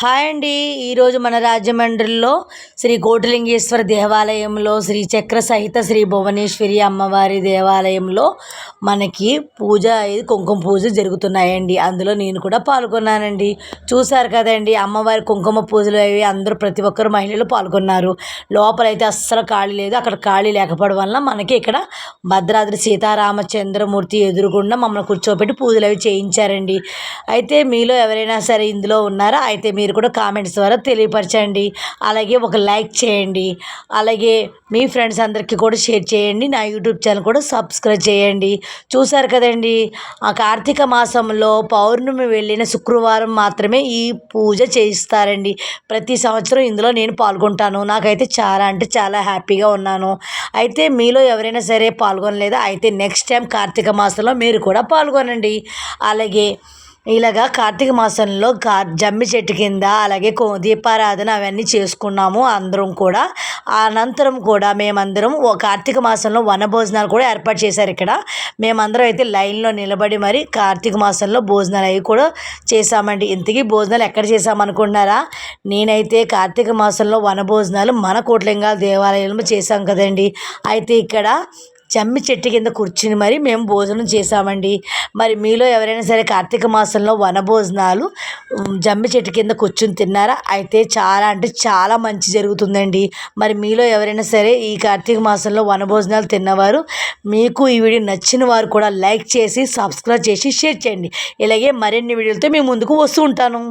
Hi అండి. ఈరోజు మన రాజమండ్రిలో శ్రీ కోటిలింగేశ్వర దేవాలయంలో శ్రీ చక్ర సహిత శ్రీ భువనేశ్వరి అమ్మవారి దేవాలయంలో మనకి పూజ ఇది కుంకుమ పూజ జరుగుతున్నాయండి. అందులో నేను కూడా పాల్గొన్నానండి. చూశారు కదండి అమ్మవారి కుంకుమ పూజలు అవి అందరూ ప్రతి ఒక్కరు మహిళలు పాల్గొన్నారు. లోపలైతే అస్సలు ఖాళీ లేదు. అక్కడ ఖాళీ లేకపోవడం వల్ల మనకి ఇక్కడ భద్రాద్రి సీతారామచంద్రమూర్తి ఎదురుగుండా మమ్మల్ని కూర్చోబెట్టి పూజలు అవి చేయించారండి. అయితే మీలో ఎవరైనా సరే ఇందులో ఉన్నారా? అయితే మీరు మీరు కూడా కామెంట్స్ ద్వారా తెలియపరచండి. అలాగే ఒక లైక్ చేయండి. అలాగే మీ ఫ్రెండ్స్ అందరికీ కూడా షేర్ చేయండి. నా యూట్యూబ్ ఛానల్ కూడా సబ్స్క్రైబ్ చేయండి. చూసారు కదండి? ఆ కార్తీక మాసంలో పౌర్ణమి వెళ్ళిన శుక్రవారం మాత్రమే ఈ పూజ చేయిస్తారండి. ప్రతి సంవత్సరం ఇందులో నేను పాల్గొంటాను. నాకైతే చాలా అంటే చాలా హ్యాపీగా ఉన్నాను. అయితే మీలో ఎవరైనా సరే పాల్గొనలేదా? అయితే నెక్స్ట్ టైం కార్తీక మాసంలో మీరు కూడా పాల్గొనండి. అలాగే ఇలాగా కార్తీక మాసంలో కా జమ్మి చెట్టు కింద అలాగే కో దీపారాధన అవన్నీ చేసుకున్నాము అందరం కూడా. అనంతరం కూడా మేమందరం ఓ కార్తీక మాసంలో వనభోజనాలు కూడా ఏర్పాటు చేశారు ఇక్కడ. మేమందరం అయితే లైన్లో నిలబడి మరి కార్తీక మాసంలో భోజనాలు అవి కూడా చేశామండి. ఇంతకీ భోజనాలు ఎక్కడ చేసామనుకుంటున్నారా నేనైతే కార్తీక మాసంలో వనభోజనాలు మన కోట్లింగాల దేవాలయంలో చేశాం కదండి. అయితే ఇక్కడ జమ్మి చెట్టు కింద కూర్చుని మరి మేము భోజనం చేసామండి మరి మీలో ఎవరైనా సరే కార్తీక మాసంలో వనభోజనాలు జమ్మి చెట్టు కింద కూర్చుని తిన్నారా? అయితే చాలా అంటే చాలా మంచి జరుగుతుందండి. మరి మీలో ఎవరైనా సరే ఈ కార్తీక మాసంలో వనభోజనాలు తిన్నవారు మీకు ఈ వీడియో నచ్చిన వారు కూడా లైక్ చేసి సబ్స్క్రైబ్ చేసి షేర్ చేయండి. ఇలాగే మరిన్ని వీడియోలతో మేము ముందుకు వస్తూ ఉంటాను.